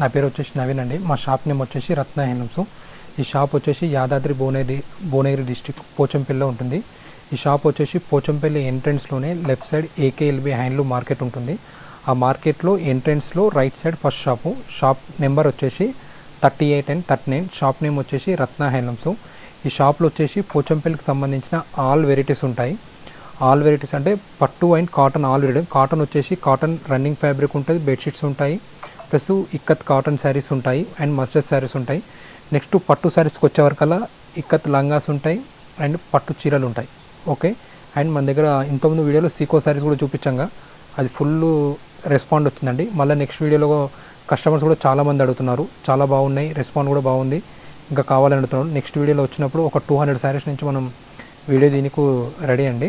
నా పేరు వచ్చేసి నవీన్ అండి. మా షాప్ నేమ్ వచ్చేసి రత్న హ్యాండ్లూమ్స్ ఈ షాప్ వచ్చేసి యాదాద్రి భువనగిరి భువనగిరి డిస్టిక్ పోచంపల్లిలో ఉంటుంది. ఈ షాప్ వచ్చేసి Pochampally ఎంట్రెన్స్లోనే left side AKLB handloom market ఉంటుంది. ఆ మార్కెట్లో ఎంట్రెన్స్లో right side first shop. Shop number వచ్చేసి thirty eight and thirty nine. Shop name వచ్చేసి రత్న హ్యాండ్లూమ్స్ ఈ షాప్లో వచ్చేసి పోచంపల్లికి సంబంధించిన ఆల్ వెరైటీస్ ఉంటాయి. ఆల్ వెరైటీస్ అంటే పట్టు and cotton all variety cotton వచ్చేసి కాటన్ రన్నింగ్ ఫ్యాబ్రిక్ ఉంటుంది బెడ్షీట్స్ ఉంటాయి. ప్లస్ ఇక్కత్ కాటన్ శారీస్ ఉంటాయి అండ్ మస్టర్డ్ శారీస్ ఉంటాయి. నెక్స్ట్ పట్టు శారీస్కి వచ్చేవరకల్లా ఇక్కత్ లంగాస్ ఉంటాయి అండ్ పట్టు చీరలు ఉంటాయి. ఓకే? అండ్ మన దగ్గర ఇంతకుముందు వీడియోలో సీకో శారీస్ కూడా చూపించాంగా. అది ఫుల్ రెస్పాండ్ వచ్చిందండి. మళ్ళీ నెక్స్ట్ వీడియోలో కస్టమర్స్ కూడా చాలామంది అడుగుతున్నారు. చాలా బాగున్నాయి రెస్పాండ్ కూడా బాగుంది. ఇంకా కావాలని అడుగుతున్నారు. నెక్స్ట్ వీడియోలో వచ్చినప్పుడు ఒక టూ హండ్రెడ్ శారీస్ నుంచి మనం వీడియో దీనికి రెడీ అండి.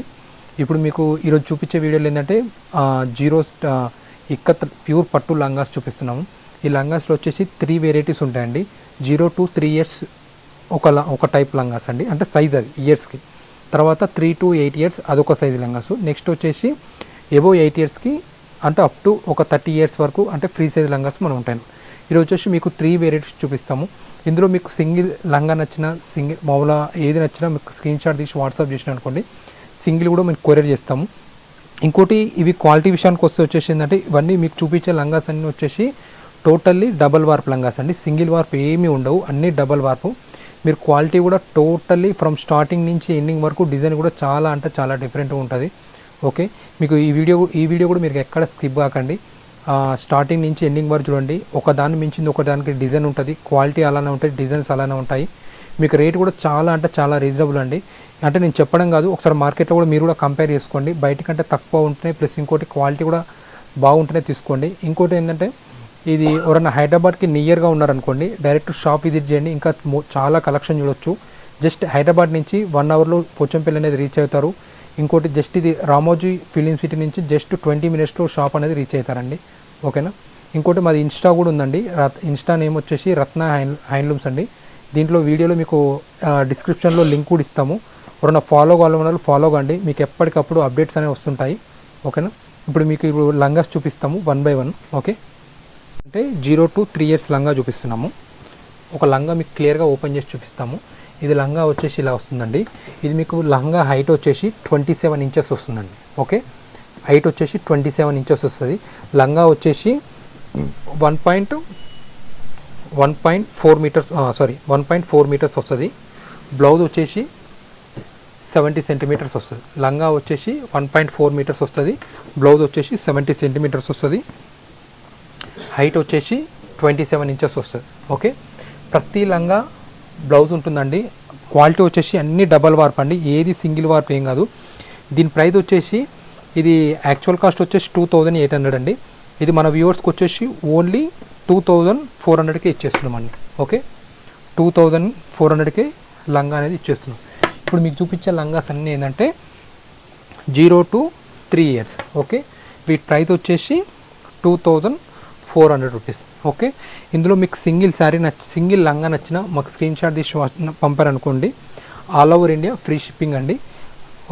ఇప్పుడు మీకు ఈరోజు చూపించే వీడియోలు ఏంటంటే జీరో ఇక్కత్ ప్యూర్ పట్టు లంగాస్ చూపిస్తున్నాము. ఈ లంగాస్లో వచ్చేసి త్రీ వెరైటీస్ ఉంటాయండి. జీరో టు త్రీ ఇయర్స్ ఒక ల- ఒక టైప్ లంగాస్ అండి. అంటే సైజ్ అది ఇయర్స్కి తర్వాత త్రీ టు ఎయిట్ ఇయర్స్ అదొక సైజ్ లంగాస్. నెక్స్ట్ వచ్చేసి ఎబో ఎయిట్ ఇయర్స్కి అంటే అప్ టు ఒక థర్టీ ఇయర్స్ వరకు అంటే ఫ్రీ సైజ్ లంగాస్ మనం ఉంటాయి. ఈరోజు వచ్చేసి మీకు త్రీ వెరైటీస్ చూపిస్తాము. ఇందులో మీకు సింగిల్ లంగా నచ్చిన సింగిల్ మామూలుగా ఏది నచ్చినా మీకు స్క్రీన్ షాట్ తీసి వాట్సాప్ చేసిన అనుకోండి సింగిల్ కూడా మేము కొరియర్ చేస్తాము. ఇంకోటి ఇవి క్వాలిటీ విషయానికి వస్తే వచ్చేసి ఏంటంటే ఇవన్నీ మీకు చూపించే లంగాస్ అన్నీ వచ్చేసి టోటల్లీ డబల్ వార్ప్ లంగాస్ అండి. సింగిల్ వార్ప్ ఏమీ ఉండవు అన్నీ డబల్ వార్పు. మీరు క్వాలిటీ కూడా టోటల్లీ ఫ్రమ్ స్టార్టింగ్ నుంచి ఎండింగ్ వరకు డిజైన్ కూడా చాలా అంటే చాలా డిఫరెంట్గా ఉంటుంది. ఓకే? మీకు ఈ వీడియో ఈ వీడియో కూడా మీరు ఎక్కడ స్కిప్ కాకండి. స్టార్టింగ్ నుంచి ఎండింగ్ వరకు చూడండి. ఒకదాన్ని మించింది ఒకదానికి డిజైన్ ఉంటుంది. క్వాలిటీ అలానే ఉంటుంది డిజైన్స్ అలానే ఉంటాయి. మీకు రేట్ కూడా చాలా అంటే చాలా రీజనబుల్ అండి. అంటే నేను చెప్పడం కాదు ఒకసారి మార్కెట్లో కూడా మీరు కూడా కంపేర్ చేసుకోండి. బయటకంటే తక్కువ ఉంటున్నాయి ప్లస్ ఇంకోటి క్వాలిటీ కూడా బాగుంటేనే తీసుకోండి. ఇంకోటి ఏంటంటే ఇది ఎవరైనా హైదరాబాద్కి నియర్గా ఉన్నారనుకోండి డైరెక్ట్ షాప్ విజిట్ చేయండి. ఇంకా చాలా కలెక్షన్ చూడొచ్చు. జస్ట్ హైదరాబాద్ నుంచి వన్ అవర్లో పోచంపల్లి అనేది రీచ్ అవుతారు. ఇంకోటి జస్ట్ ఇది రామోజీ ఫిలిం సిటీ నుంచి జస్ట్ ట్వంటీ మినిట్స్లో షాప్ అనేది రీచ్ అవుతారండి. ఓకేనా ఇంకోటి మాది ఇన్స్టా కూడా ఉందండి. రత్ ఇన్స్టా నేమ్ వచ్చేసి రత్న హ్యాండ్ హ్యాండ్లూమ్స్ అండి. దీంట్లో వీడియోలో మీకు డిస్క్రిప్షన్లో లింక్ కూడా ఇస్తాము. ఎవరైనా ఫాలో కావాలని ఫాలో కండి. మీకు ఎప్పటికప్పుడు అప్డేట్స్ అనేవి వస్తుంటాయి. ఓకేనా ఇప్పుడు మీకు ఇప్పుడు లంగాస్ చూపిస్తాము వన్ బై వన్ ఓకే అంటే జీరో టు త్రీ ఇయర్స్ లంగా చూపిస్తున్నాము. ఒక లంగా మీకు క్లియర్గా ఓపెన్ చేసి చూపిస్తాము. ఇది లంగా వచ్చేసి ఇలా వస్తుందండి. ఇది మీకు లంగా హైట్ వచ్చేసి ట్వంటీ సెవెన్ ఇంచెస్ వస్తుందండి. ఓకే హైట్ వచ్చేసి ట్వంటీ సెవెన్ ఇంచెస్ వస్తుంది. లంగా వచ్చేసి one point one point four metres sorry one point four metres వస్తుంది. బ్లౌజ్ వచ్చేసి సెవెంటీ సెంటీమీటర్స్ వస్తుంది. లంగా వచ్చేసి వన్ పాయింట్ ఫోర్ మీటర్స్ వస్తుంది. బ్లౌజ్ వచ్చేసి సెవెంటీ సెంటీమీటర్స్ వస్తుంది. హైట్ వచ్చేసి ట్వంటీ సెవెన్ ఇంచెస్ వస్తుంది. ఓకే ప్రతి లంగా బ్లౌజ్ ఉంటుందండి. క్వాలిటీ వచ్చేసి అన్ని డబల్ వార్ప్ అండి. ఏది సింగిల్ వార్ప్ ఏం కాదు. దీని ప్రైస్ వచ్చేసి ఇది యాక్చువల్ కాస్ట్ వచ్చేసి టూ థౌజండ్ ఎయిట్ హండ్రెడ్ అండి. ఇది మన వ్యూవర్స్కి వచ్చేసి ఓన్లీ టూ థౌజండ్ ఫోర్ హండ్రెడ్కే ఇచ్చేస్తున్నామండి ఓకే? టూ థౌజండ్ ఫోర్ హండ్రెడ్కే లంగా అనేది ఇచ్చేస్తున్నాం. ఇప్పుడు మీకు చూపించే లంగాస్ అన్నీ ఏంటంటే zero to three years. Okay? వీటి ప్రైస్ వచ్చేసి two thousand four hundred rupees. Okay? ఇందులో మీకు సింగిల్ శారీ నచ్చ సింగిల్ లంగా నచ్చిన మాకు స్క్రీన్ షాట్ తీసి పంపారనుకోండి. All over India free shipping అండి.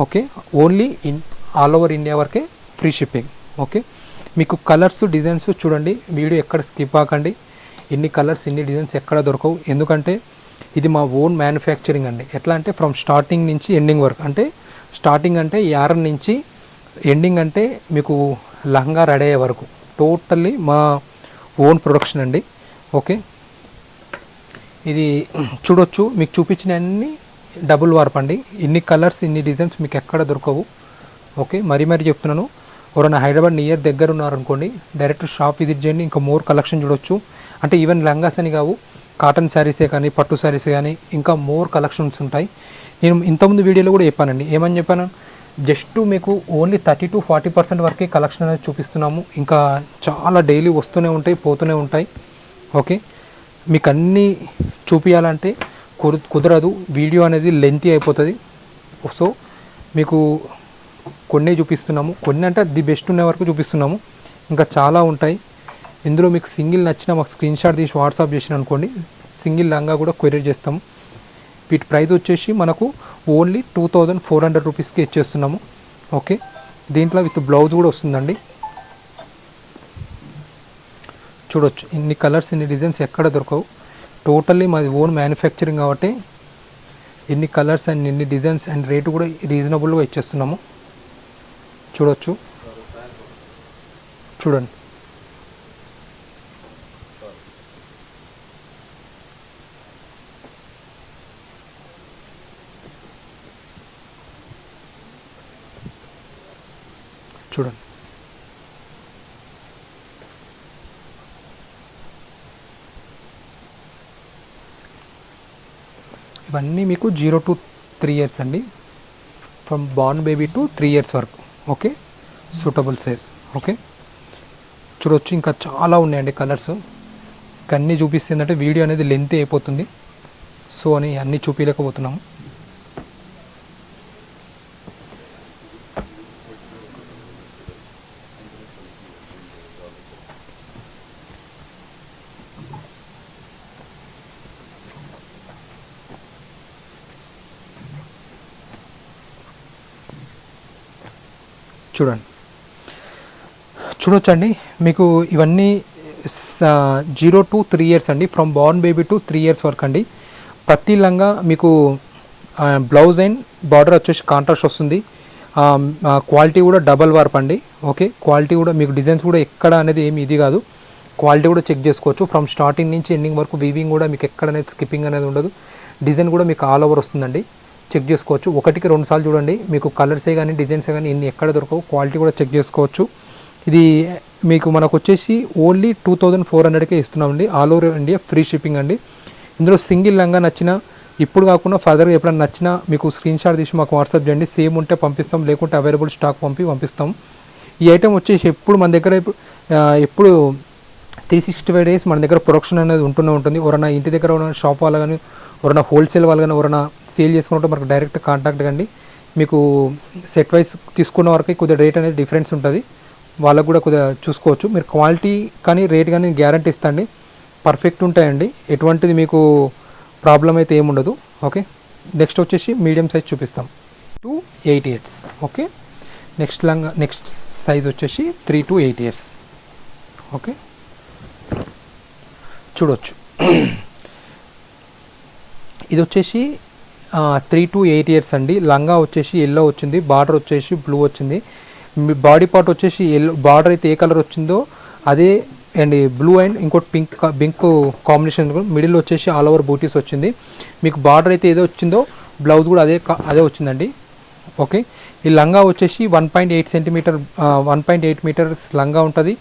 Okay? Only in all over India వరకే ఫ్రీ షిప్పింగ్. ఓకే? మీకు కలర్స్ డిజైన్స్ చూడండి. వీడియో ఎక్కడ స్కిప్ ఆకండి. ఇన్ని కలర్స్ ఇన్ని డిజైన్స్ ఎక్కడ దొరకవు. ఎందుకంటే ఇది మా ఓన్ మ్యానుఫ్యాక్చరింగ్ అండి. ఎట్లా అంటే ఫ్రమ్ స్టార్టింగ్ నుంచి ఎండింగ్ వరకు. అంటే స్టార్టింగ్ అంటే యారన్ నుంచి ఎండింగ్ అంటే మీకు లహంగా రెడీ అయ్యే వరకు. టోటల్లీ మా ఓన్ ప్రొడక్షన్ అండి. ఓకే? ఇది చూడొచ్చు. మీకు చూపించిన అన్ని డబుల్ వార్ప్ అండి. ఇన్ని కలర్స్ ఇన్ని డిజైన్స్ మీకు ఎక్కడ దొరకవు. ఓకే? మరీ మరీ చెప్తున్నాను. ఎవరైనా హైదరాబాద్ నియర్ దగ్గర ఉన్నారనుకోండి డైరెక్ట్ షాప్ విజిట్ చేయండి ఇంకా మోర్ కలెక్షన్ చూడొచ్చు. అంటే ఈవెన్ లంగాస్ అని కావు కాటన్ శారీసే కానీ పట్టు శారీసే కానీ ఇంకా మోర్ కలెక్షన్స్ ఉంటాయి. నేను ఇంతకుముందు వీడియోలో కూడా చెప్పానండి. ఏమని చెప్పాను? జస్ట్ మీకు only thirty to forty percent వరకే కలెక్షన్ అనేది చూపిస్తున్నాము. ఇంకా చాలా డైలీ వస్తూనే ఉంటాయి పోతూనే ఉంటాయి. ఓకే మీకు అన్నీ చూపించాలంటే కుదరదు. వీడియో అనేది లెంతీ అయిపోతుంది. సో మీకు కొన్ని చూపిస్తున్నాము. కొన్ని అంటే ది బెస్ట్ ఉన్న వరకు చూపిస్తున్నాము. ఇంకా చాలా ఉంటాయి. ఇందులో మీకు సింగిల్ నచ్చిన మాకు స్క్రీన్ షాట్ తీసి వాట్సాప్ చేసిన అనుకోండి. సింగిల్ లంగా కూడా కొరియర్ చేస్తాము. వీటి ప్రైస్ వచ్చేసి మనకు only two thousand four hundred రూపీస్కి ఇచ్చేస్తున్నాము. ఓకే దీంట్లో విత్ బ్లౌజ్ కూడా వస్తుందండి. చూడొచ్చు. ఇన్ని కలర్స్ ఇన్ని డిజైన్స్ ఎక్కడ దొరకవు. టోటల్లీ మాది ఓన్ మ్యానుఫ్యాక్చరింగ్ కాబట్టి ఇన్ని కలర్స్ అండ్ ఇన్ని డిజైన్స్ అండ్ రేటు కూడా రీజనబుల్గా ఇచ్చేస్తున్నాము. చూడొచ్చు. చూడండి. చూడండి. ఇవన్నీ మీకు జీరో టు త్రీ ఇయర్స్ అండి. From born baby to three years వరకు. ఓకే? Suitable size okay? చూడొచ్చు ఇంకా చాలా ఉన్నాయండి కలర్స్ ఇంకా అన్నీ చూపిస్తుందంటే వీడియో అనేది లెంత్ అయిపోతుంది. సో అని అన్నీ చూపించలేకపోతున్నాము చూడండి. చూడొచ్చండి. మీకు ఇవన్నీ జీరో టు త్రీ ఇయర్స్ అండి. From born baby to three years వరకు అండి. ప్రతి లంగా మీకు బ్లౌజ్ అండ్ బార్డర్ వచ్చేసి కాంట్రాస్ట్ వస్తుంది. క్వాలిటీ కూడా డబల్ వార్ప్ అండి. ఓకే? క్వాలిటీ కూడా మీకు డిజైన్స్ కూడా ఎక్కడ అనేది ఏమి ఇది కాదు. క్వాలిటీ కూడా చెక్ చేసుకోవచ్చు. ఫ్రమ్ స్టార్టింగ్ నుంచి ఎండింగ్ వరకు వీవింగ్ కూడా మీకు ఎక్కడ అనేది స్కిప్పింగ్ అనేది ఉండదు. డిజైన్ కూడా మీకు ఆల్ ఓవర్ వస్తుందండి. చెక్ చేసుకోవచ్చు. ఒకటికి రెండు సార్లు చూడండి. మీకు కలర్సే కానీ డిజైన్సే కానీ ఇన్ని ఎక్కడ దొరకవు. క్వాలిటీ కూడా చెక్ చేసుకోవచ్చు. ఇది మీకు మనకు వచ్చేసి ఓన్లీ టూ థౌజండ్ ఫోర్ హండ్రెడ్కే ఇస్తున్నామండి. All over India free shipping అండి. ఇందులో సింగిల్ లంగా నచ్చిన ఇప్పుడు కాకుండా ఫర్దర్గా ఎప్పుడైనా నచ్చినా మీకు స్క్రీన్ షాట్ తీసి మాకు వాట్సాప్ చేయండి. సేమ్ ఉంటే పంపిస్తాం. లేకుంటే అవైలబుల్ స్టాక్ పంపి పంపిస్తాం. ఈ ఐటెం వచ్చేసి ఎప్పుడు మన దగ్గర ఎప్పుడు- త్రీ సిక్స్టీ ఫైవ్ డేస్ మన దగ్గర ప్రొడక్షన్ అనేది ఉంటూనే ఉంటుంది. ఎవరైనా ఇంటి దగ్గర ఉన్న షాప్ వాళ్ళు కానీ ఎవరైనా హోల్సేల్ వాళ్ళు కానీ ఎవరైనా సేల్ చేసుకుంటే మనకు డైరెక్ట్ కాంటాక్ట్ కండి. మీకు సెట్ వైస్ తీసుకున్న వరకు కొద్దిగా రేట్ అనేది డిఫరెన్స్ ఉంటుంది. వాళ్ళకు కూడా కొద్దిగా చూసుకోవచ్చు. మీరు క్వాలిటీ కానీ రేట్ కానీ గ్యారంటీ ఇస్తాండి. పర్ఫెక్ట్ ఉంటాయండి. ఎటువంటిది మీకు ప్రాబ్లం అయితే ఏముండదు ఓకే? నెక్స్ట్ వచ్చేసి మీడియం సైజ్ చూపిస్తాం. To eight years. Okay? Next లంగా నెక్స్ట్ సైజ్ వచ్చేసి three to eight years. Okay? చూడొచ్చు. ఇది వచ్చేసి త్రీ టు ఎయిట్ ఇయర్స్ అండి. లంగా వచ్చేసి ఎల్లో వచ్చింది బార్డర్ వచ్చేసి బ్లూ వచ్చింది. మీ బాడీ పార్ట్ వచ్చేసి ఎల్లో బార్డర్ అయితే ఏ కలర్ వచ్చిందో అదే అండ్ బ్లూ అండ్ ఇంకోటి పింక్ పింక్ కాంబినేషన్ మిడిల్ వచ్చేసి ఆల్ ఓవర్ బూటీస్ వచ్చింది. మీకు బార్డర్ అయితే ఏదో వచ్చిందో బ్లౌజ్ కూడా అదే క- అదే వచ్చిందండి. ఓకే ఈ లంగా వచ్చేసి one point eight centimetre one point eight metres లంగా ఉంటుంది.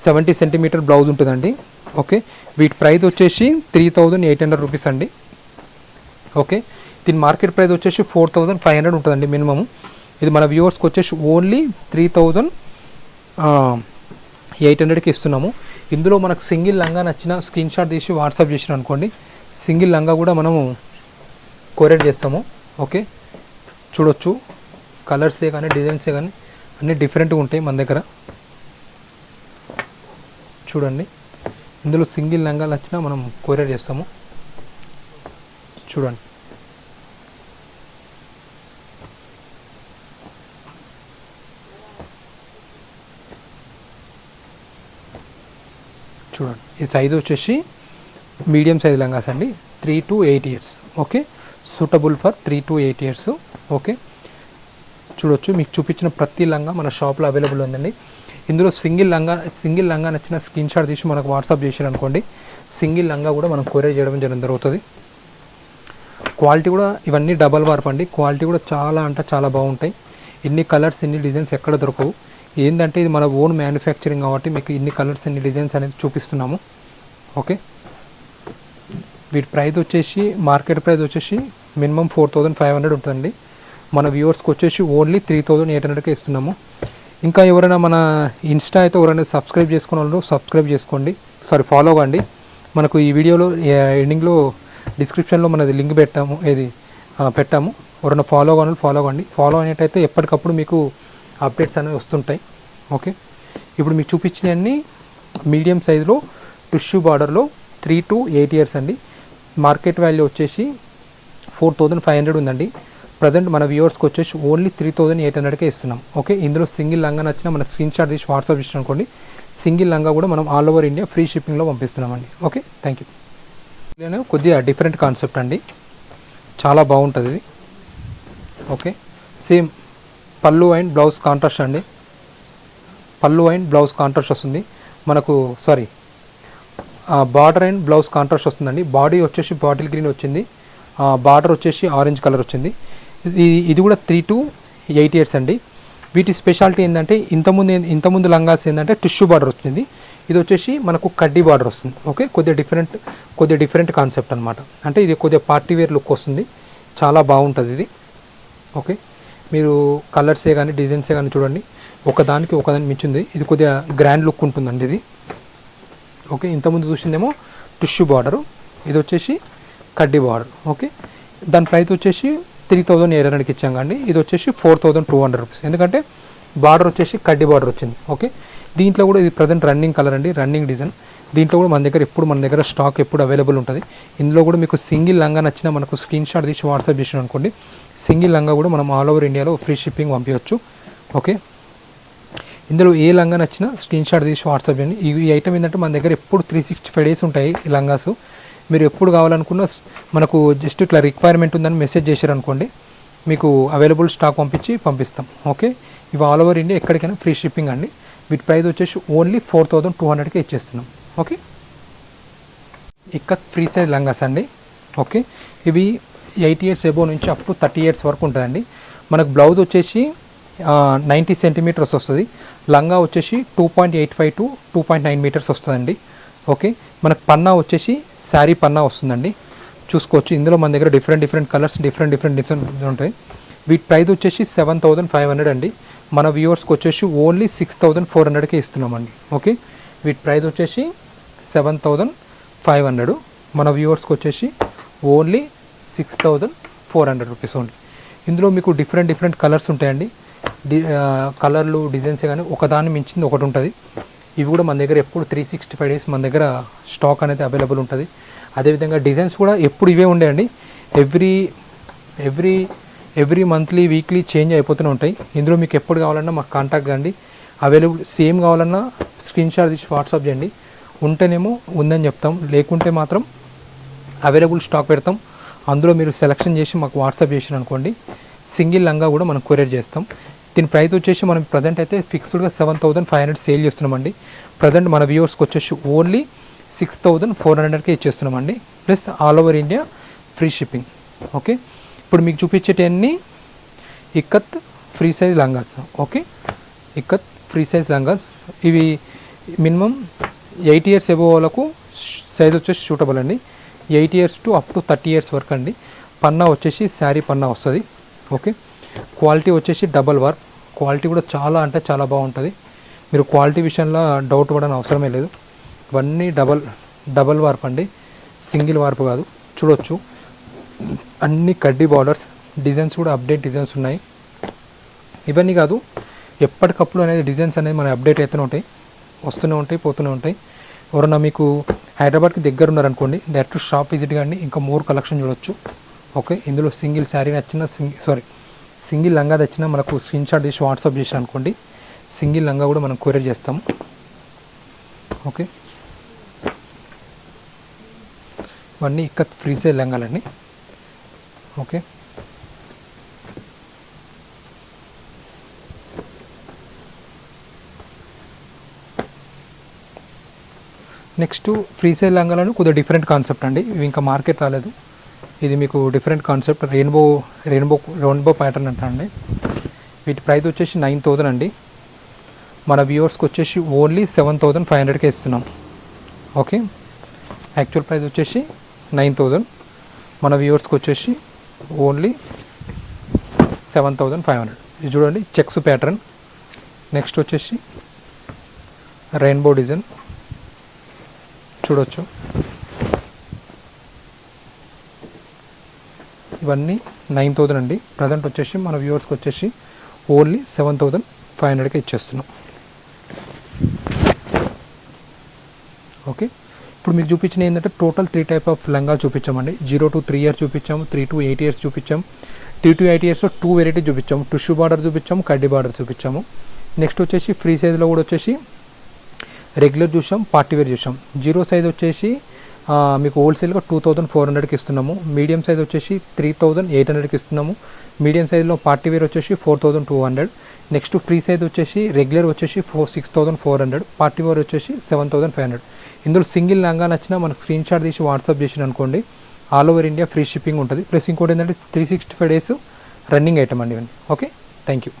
సెవెంటీ సెంటీమీటర్ బ్లౌజ్ ఉంటుందండి. ఓకే వీటి ప్రైస్ వచ్చేసి three thousand eight hundred rupees అండి. ఓకే? దీని మార్కెట్ ప్రైస్ వచ్చేసి ఫోర్ థౌజండ్ ఫైవ్ హండ్రెడ్ ఉంటుందండి మినిమం ఇది మన వ్యూవర్స్కి వచ్చేసి ఓన్లీ త్రీ థౌజండ్ ఎయిట్ హండ్రెడ్కి ఇస్తున్నాము. ఇందులో మనకు సింగిల్ లంగా నచ్చిన స్క్రీన్ షాట్ తీసి వాట్సాప్ చేసిన అనుకోండి. సింగిల్ లంగా కూడా మనము కొరియర్ చేస్తాము. ఓకే? చూడొచ్చు. కలర్సే కానీ డిజైన్సే కానీ అన్నీ డిఫరెంట్గా ఉంటాయి మన దగ్గర. చూడండి. ఇందులో సింగిల్ లంగా నచ్చినా మనం కొరియర్ చేస్తాము. చూడండి. చూడండి. ఈ సైజ్ వచ్చేసి మీడియం సైజ్ లంగాస్ అండి. Three to eight years. Okay? Suitable for three to eight years. Okay? చూడొచ్చు. మీకు చూపించిన ప్రతి లంగా మన షాప్లో అవైలబుల్ ఉందండి. ఇందులో సింగిల్ లంగా సింగిల్ లంగా నచ్చిన స్క్రీన్ షాట్ తీసి మనకు వాట్సాప్ చేసారు అనుకోండి సింగిల్ లంగా కూడా మనం కొరియర్ చేయడం జరగడం జరుగుతుంది. క్వాలిటీ కూడా ఇవన్నీ డబల్ వార్ప్ అండి. క్వాలిటీ కూడా చాలా అంటే చాలా బాగుంటాయి. ఇన్ని కలర్స్ ఇన్ని డిజైన్స్ ఎక్కడ దొరకవు. ఏంటంటే ఇది మన ఓన్ మ్యానుఫ్యాక్చరింగ్ కాబట్టి మీకు ఇన్ని కలర్స్ ఇన్ని డిజైన్స్ అనేది చూపిస్తున్నాము. ఓకే? వీటి ప్రైస్ వచ్చేసి మార్కెట్ ప్రైస్ వచ్చేసి minimum four thousand five hundred ఉంటుందండి. మన వ్యూవర్స్కి వచ్చేసి ఓన్లీ త్రీ థౌజండ్ ఎయిట్ హండ్రెడ్కే ఇస్తున్నాము. ఇంకా ఎవరైనా మన ఇన్స్టా అయితే ఎవరైనా సబ్స్క్రైబ్ చేసుకున్న వాళ్ళు సబ్స్క్రైబ్ చేసుకోండి. సారీ ఫాలో కండి మనకు ఈ వీడియోలో ఎండింగ్లో డిస్క్రిప్షన్లో మనది లింక్ పెట్టాము ఏది పెట్టాము. ఎవరైనా ఫాలో కానీ ఫాలో కండి ఫాలో అయినట్టయితే ఎప్పటికప్పుడు మీకు అప్డేట్స్ అనేవి వస్తుంటాయి. ఓకే? ఇప్పుడు మీకు చూపించినవన్నీ మీడియం సైజులో టిష్యూ బార్డర్లో త్రీ టు ఎయిట్ ఇయర్స్ అండి. మార్కెట్ వాల్యూ వచ్చేసి ఫోర్ థౌజండ్ ఫైవ్ హండ్రెడ్ ఉందండి. ప్రజెంట్ మన వ్యూవర్స్కి వచ్చేసి ఓన్లీ త్రీ థౌజండ్ ఎయిట్ హండ్రెడ్కే ఇస్తున్నాం. ఓకే? ఇందులో సింగిల్ లంగా నచ్చిన మనకు స్క్రీన్ షాట్ తీసి వాట్సాప్ ఇచ్చిన అనుకోండి సింగిల్ లంగా కూడా మనం ఆల్ ఓవర్ ఇండియా ఫ్రీ షిప్పింగ్లో పంపిస్తున్నామండి. ఓకే? Thank you. ఇలానే కొద్దిగా డిఫరెంట్ కాన్సెప్ట్ అండి. చాలా బాగుంటుంది ఇది. ఓకే. సేమ్ పళ్ళు అండ్ బ్లౌజ్ కాంట్రాస్ట్ అండి. పళ్ళు అండ్ బ్లౌజ్ కాంట్రాస్ట్ వస్తుంది. మనకు sorry border and blouse contrast వస్తుందండి. బాడీ వచ్చేసి బాటిల్ గ్రీన్ వచ్చింది. బార్డర్ వచ్చేసి ఆరెంజ్ కలర్ వచ్చింది. ఇది ఇది కూడా త్రీ టు ఎయిట్ ఇయర్స్ అండి. వీటి స్పెషాలిటీ ఏంటంటే ఇంతకుముందు ఇంతకుముందు లంగాస్ ఏంటంటే టిష్యూ బార్డర్ వచ్చింది. ఇది వచ్చేసి మనకు కడ్డీ బార్డర్ వస్తుంది. ఓకే కొద్దిగా డిఫరెంట్ కొద్దిగా డిఫరెంట్ కాన్సెప్ట్ అనమాట అంటే ఇది కొద్దిగా పార్టీ వేర్ లుక్ వస్తుంది. చాలా బాగుంటుంది ఇది. ఓకే మీరు కలర్సే కానీ డిజైన్సే కానీ చూడండి. ఒకదానికి ఒకదానికి మించింది ఇది కొద్దిగా గ్రాండ్ లుక్ ఉంటుందండి ఇది. ఓకే ఇంతకుముందు చూసిందేమో టిష్యూ బార్డరు ఇది వచ్చేసి కడ్డీ బార్డర్ ఓకే దాని ప్రైస్ వచ్చేసి త్రీ థౌజండ్ ఎయిట్ హండ్రెడ్కి ఇచ్చాం కానీ ఇది వచ్చేసి four thousand two hundred rupees ఎందుకంటే బార్డర్ వచ్చేసి కడ్డీ బార్డర్ వచ్చింది. ఓకే దీంట్లో కూడా ఇది ప్రజెంట్ రన్నింగ్ కలర్ అండి రన్నింగ్ డిజైన్ దీంట్లో కూడా మన దగ్గర ఎప్పుడు మన దగ్గర స్టాక్ ఎప్పుడు అవైలబుల్ ఉంటుంది. ఇందులో కూడా మీకు సింగిల్ లంగా నచ్చిన మనకు స్క్రీన్ షాట్ తీసి వాట్సాప్ చేసిన అనుకోండి సింగిల్ లంగా కూడా మనం ఆల్ ఓవర్ ఇండియాలో ఫ్రీ షిప్పింగ్ పంపించవచ్చు ఓకే ఇందులో ఏ లంగా నచ్చినా స్క్రీన్ షాట్ తీసి వాట్సాప్ చేయండి. ఈ ఈ ఐటమ్ ఏంటంటే మన దగ్గర ఎప్పుడు త్రీ సిక్స్టీ ఫైవ్ డేస్ ఉంటాయి ఈ లంగాస్. మీరు ఎప్పుడు కావాలనుకున్నా మనకు జస్ట్ ఇట్లా రిక్వైర్మెంట్ ఉందని మెసేజ్ చేశారనుకోండి మీకు అవైలబుల్ స్టాక్ పంపించి పంపిస్తాం. ఓకే ఇవి ఆల్ ఓవర్ ఇండియా ఎక్కడికైనా ఫ్రీ షిప్పింగ్ అండి. వీటి ప్రైస్ వచ్చేసి ఓన్లీ ఫోర్ థౌజండ్ టూ హండ్రెడ్కి ఇచ్చేస్తున్నాం. ఓకే? ఇక్కడ ఫ్రీ సైజ్ లంగాస్ అండి. ఓకే? ఇవి ఎయిట్ ఇయర్స్ ఎబో నుంచి అప్ టు థర్టీ ఇయర్స్ వరకు ఉంటుందండి. మనకు బ్లౌజ్ వచ్చేసి నైంటీ సెంటీమీటర్స్ వస్తుంది. లంగా వచ్చేసి two point eight five to two point nine metres వస్తుందండి. ఓకే? మనకు పన్నా వచ్చేసి శారీ పన్నా వస్తుందండి. చూసుకోవచ్చు. ఇందులో మన దగ్గర different different colours different different design ఉంటాయి. వీటి ప్రైస్ వచ్చేసి సెవెన్ థౌజండ్ ఫైవ్ హండ్రెడ్ అండి. మన వ్యూవర్స్కి వచ్చేసి ఓన్లీ సిక్స్ థౌజండ్ ఫోర్ హండ్రెడ్కే ఇస్తున్నామండి. ఓకే వీటి ప్రైస్ వచ్చేసి సెవెన్ థౌజండ్ ఫైవ్ హండ్రెడ్ మన వ్యూవర్స్కి వచ్చేసి only six thousand four hundred rupees only ఇందులో మీకు డిఫరెంట్ డిఫరెంట్ కలర్స్ ఉంటాయండి. డి కలర్లు డిజైన్స్ కానీ ఒకదాన్ని మించింది ఒకటి ఉంటుంది. ఇవి కూడా మన దగ్గర ఎప్పుడు త్రీ సిక్స్టీ ఫైవ్ డేస్ మన దగ్గర స్టాక్ అనేది అవైలబుల్ ఉంటుంది. అదేవిధంగా డిజైన్స్ కూడా ఎప్పుడు ఇవే ఉండేయండి. Every every every monthly weekly change అయిపోతూనే ఉంటాయి. ఇందులో మీకు ఎప్పుడు కావాలన్నా మాకు కాంటాక్ట్ కండి అవైలబుల్ సేమ్ కావాలన్నా స్క్రీన్ షాట్ తీసి వాట్సాప్ చేయండి. ఉంటేనేమో ఉందని చెప్తాం. లేకుంటే మాత్రం అవైలబుల్ స్టాక్ పెడతాం. అందులో మీరు సెలెక్షన్ చేసి మాకు వాట్సాప్ చేసిన అనుకోండి సింగిల్ లంగా కూడా మనం కొరియర్ చేస్తాం. దీని ప్రైస్ వచ్చేసి మనం ప్రజెంట్ అయితే ఫిక్స్డ్గా seven thousand five hundred sale చేస్తున్నామండి. ప్రజెంట్ మన వ్యూవర్స్కి వచ్చేసి ఓన్లీ సిక్స్ థౌజండ్ ఫోర్ హండ్రెడ్కే ఇచ్చేస్తున్నామండి. Plus all over India free shipping. Okay? ఇప్పుడు మీకు చూపించేటన్ని ఇక్కత్ ఫ్రీ సైజ్ లంగాస్. ఓకే? ఇక్కత్ ఫ్రీ సైజ్ లంగాస్. ఇవి మినిమం ఎయిట్ ఇయర్స్ ఎబో వాళ్ళకు సైజ్ వచ్చేసి సూటబుల్ అండి. Eight years to up to thirty years వరకు అండి. పన్నా వచ్చేసి శారీ పన్నా వస్తుంది. ఓకే? క్వాలిటీ వచ్చేసి డబల్ వార్ క్వాలిటీ కూడా చాలా అంటే చాలా బాగుంటుంది. మీరు క్వాలిటీ విషయంలో డౌట్ పడని అవసరమే లేదు. ఇవన్నీ డబల్ డబల్ వార్ప్ అండి. సింగిల్ వార్ప్ కాదు. చూడొచ్చు. అన్ని కడ్డీ బార్డర్స్ డిజైన్స్ కూడా అప్డేట్ డిజైన్స్ ఉన్నాయి. ఇవన్నీ కాదు ఎప్పటికప్పుడు అనేది డిజైన్స్ అనేది మన అప్డేట్ అవుతూనే ఉంటాయి వస్తూనే ఉంటాయి పోతూనే ఉంటాయి. ఎవరన్నా మీకు హైదరాబాద్కి దగ్గర ఉన్నారనుకోండి డైరెక్ట్ షాప్ విజిట్ కానీ ఇంకా మోర్ కలెక్షన్ చూడొచ్చు. ఓకే ఇందులో సింగిల్ శారీ నచ్చిన సింగ్ సారీ సింగిల్ లంగా తెచ్చినా మనకు స్క్రీన్ షాట్ తీసి వాట్సాప్ చేసి అనుకోండి సింగిల్ లంగా కూడా మనం కొరియర్ చేస్తాం ఓకే ఇవన్నీ ఇక్క ఫ్రీ సేల్ లంగాలండి ఓకే. నెక్స్ట్ ఫ్రీ సేల్ లంగాలను కొద్దిగా డిఫరెంట్ కాన్సెప్ట్ అండి. ఇవి ఇంకా మార్కెట్ రాలేదు. ఇది మీకు different concept rainbow rainbow rainbow pattern అంటారండి వీటి ప్రైస్ వచ్చేసి నైన్ థౌజండ్ అండి. మన వ్యూవర్స్కి వచ్చేసి ఓన్లీ సెవెన్ థౌజండ్ ఫైవ్ హండ్రెడ్కే ఇస్తున్నాం. ఓకే. యాక్చువల్ ప్రైస్ వచ్చేసి నైన్ థౌజండ్ మన వ్యూవర్స్కి వచ్చేసి only seven thousand five hundred. ఇది చూడండి చెక్స్ ప్యాటర్న్. నెక్స్ట్ వచ్చేసి రెయిన్బో డిజైన్. చూడొచ్చు. ఇవన్నీ నైన్ థౌజండ్ అండి. ప్రజెంట్ వచ్చేసి మన వ్యూవర్స్కి వచ్చేసి ఓన్లీ సెవెన్ థౌజండ్ ఫైవ్ హండ్రెడ్కి ఇచ్చేస్తున్నాం. ఓకే? ఇప్పుడు మీకు చూపించిన ఏంటంటే టోటల్ త్రీ టైప్ ఆఫ్ లంగాలు చూపించామండి. జీరో టు త్రీ ఇయర్స్ చూపించాము త్రీ టు ఎయిట్ ఇయర్స్ చూపించాం త్రీ టూ ఎయిట్ ఇయర్స్లో టూ వెరైటీ చూపించాము. టిష్యూ బార్డర్ చూపించాము కడ్డీ బార్డర్ చూపించాము. నెక్స్ట్ వచ్చేసి ఫ్రీ సైజ్లో కూడా వచ్చేసి రెగ్యులర్ చూసాం పార్టీ వేర్ చూసాం జీరో సైజ్ వచ్చేసి మీకు హోల్సేల్గా టూ థౌజండ్ ఫోర్ హండ్రెడ్కి ఇస్తున్నాము. మీడియం సైజ్ వచ్చేసి త్రీ థౌజండ్ ఎయిట్ హండ్రెడ్కి ఇస్తున్నాము. మీడియం సైజ్లో పార్టీ వేర్ వచ్చేసి four thousand two hundred next free size వచ్చేసి రెగ్యులర్ వచ్చేసి four six thousand four hundred party wear వచ్చేసి సెవెన్ థౌజండ్ ఫైవ్ హండ్రెడ్ ఇందులో సింగిల్ లంగా నచ్చినా మనకు స్క్రీన్ షాట్ తీసి వాట్సాప్ చేసిన అనుకోండి all over India free shipping ఉంటుంది. ప్లస్ ఇంకోటి ఏంటంటే three sixty five days running item అండి ఇవన్నీ. ఓకే? Thank you